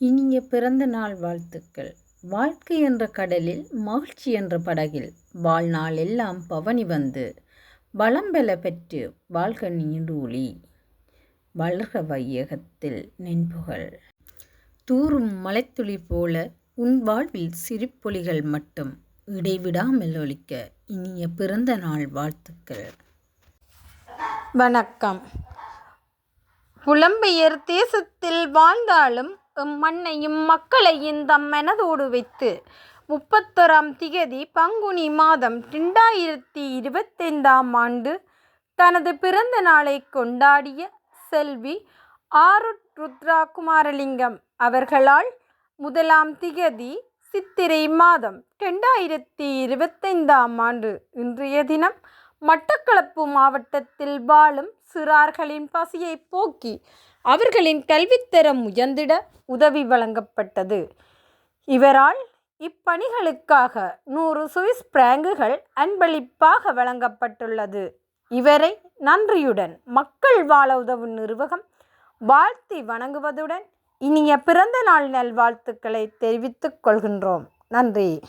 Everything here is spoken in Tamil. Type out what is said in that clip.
இனிய பிறந்த நாள் வாழ்த்துக்கள். வாழ்க்கை என்ற கடலில் மகிழ்ச்சி என்ற படகில் வாழ்நாள் எல்லாம் பவனி வந்து வளம்பெல பெற்று வாழ்க நீடூழி. வளர்க வையகத்தில் நின்புகள் தூறும் மலைத்துளி போல உன் வாழ்வில் சிரிப்பொலிகள் மட்டும் இடைவிடாமல் ஒலிக்க இனிய பிறந்த நாள் வாழ்த்துக்கள். வணக்கம். புலம்பெயர் தேசத்தில் வாழ்ந்தாலும் மண்ணையும் மக்களையும் தம் மனதோடு வைத்து முப்பத்தொராம் திகதி பங்குனி மாதம் ரெண்டாயிரத்தி இருபத்தைந்தாம் ஆண்டு தனது பிறந்த நாளை கொண்டாடிய செல்வி ஆருட் ருத்ரா குமாரலிங்கம் அவர்களால் முதலாம் திகதி சித்திரை மாதம் ரெண்டாயிரத்தி இருபத்தைந்தாம் ஆண்டு இன்றைய தினம் மட்டக்களப்பு மாவட்டத்தில் வாழும் சிறார்களின் பசியை போக்கி அவர்களின் கல்வித்தரம் உயர்ந்திட உதவி வழங்கப்பட்டது. இவரால் இப்பணிகளுக்காக நூறு சுவிஸ் பிராங்குகள் அன்பளிப்பாக வழங்கப்பட்டுள்ளது. இவரை நன்றியுடன் மக்கள் வாழ உதவும் நிர்வாகம் வாழ்த்தி வணங்குவதுடன் இனிய பிறந்த நாள் நல்வாழ்த்துக்களை தெரிவித்துக் கொள்கின்றோம். நன்றி.